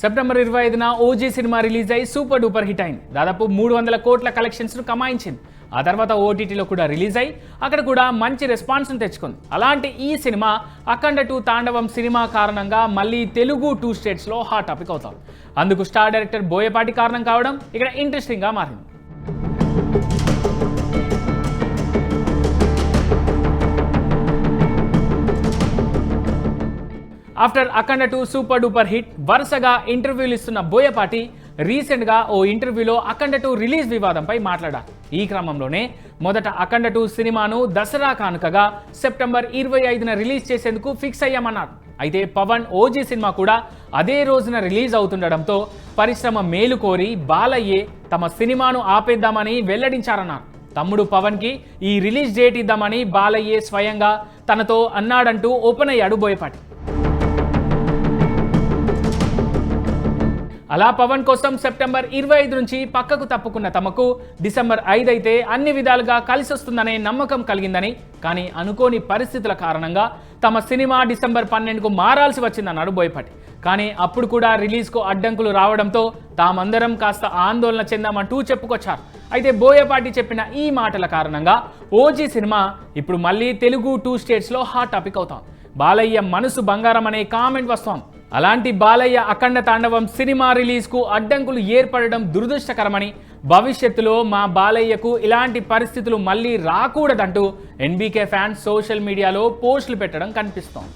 September ఇరవై ఐదున OG cinema release అయి సూపర్ డూపర్ హిట్ అయింది. దాదాపు మూడు వందల కోట్ల కలెక్షన్స్ను కమాయించింది. ఆ తర్వాత ఓటీటీలో కూడా రిలీజ్ అయి అక్కడ కూడా మంచి రెస్పాన్స్ను తెచ్చుకుంది. అలాంటి ఈ cinema Akhanda two Thandavam cinema కారణంగా మళ్ళీ తెలుగు టూ స్టేట్స్లో హాట్ టాపిక్ అవుతాం అందుకు స్టార్ డైరెక్టర్ బోయపాటి కారణం కావడం ఇక్కడ ఇంట్రెస్టింగ్గా మారింది. After Akhanda two super duper hit వరుసగా ఇంటర్వ్యూలు ఇస్తున్న బోయపాటి రీసెంట్గా ఓ ఇంటర్వ్యూలో అఖండ టూ రిలీజ్ వివాదంపై మాట్లాడారు. ఈ క్రమంలోనే మొదట అఖండ టూ సినిమాను దసరా కానుకగా సెప్టెంబర్ ఇరవై ఐదున రిలీజ్ చేసేందుకు ఫిక్స్ అయ్యామన్నారు. అయితే పవన్ ఓజీ సినిమా కూడా అదే రోజున రిలీజ్ అవుతుండడంతో పరిశ్రమ మేలు కోరి బాలయ్యే తమ సినిమాను ఆపేద్దామని వెల్లడించారన్నారు. తమ్ముడు పవన్కి ఈ రిలీజ్ డేట్ ఇద్దామని బాలయ్యే స్వయంగా తనతో అన్నాడంటూ ఓపెన్ అయ్యాడు బోయపాటి. అలా పవన్ కోసం సెప్టెంబర్ ఇరవై ఐదు నుంచి పక్కకు తప్పుకున్న తమకు డిసెంబర్ ఐదు అయితే అన్ని విధాలుగా కలిసి వస్తుందనే నమ్మకం కలిగిందని కానీ అనుకోని పరిస్థితుల కారణంగా తమ సినిమా డిసెంబర్ పన్నెండుకు మారాల్సి వచ్చిందన్నాడు బోయపాటి కానీ అప్పుడు కూడా రిలీజ్కు అడ్డంకులు రావడంతో తామందరం కాస్త ఆందోళన చెందామంటూ చెప్పుకొచ్చారు. అయితే బోయపాటి చెప్పిన ఈ మాటల కారణంగా ఓజీ సినిమా ఇప్పుడు మళ్ళీ తెలుగు టూ స్టేట్స్లో హాట్ టాపిక్ అవుతాం. బాలయ్య మనసు బంగారం అనే కామెంట్ వస్తాం అలాంటి బాలయ్య అఖండ తాండవం సినిమా రిలీజ్కు అడ్డంకులు ఏర్పడడం దురదృష్టకరమని భవిష్యత్తులో మా బాలయ్యకు ఇలాంటి పరిస్థితులు మళ్ళీ రాకూడదంటూ ఎన్బీకే ఫ్యాన్స్ సోషల్ మీడియాలో పోస్టులు పెట్టడం కనిపిస్తోంది.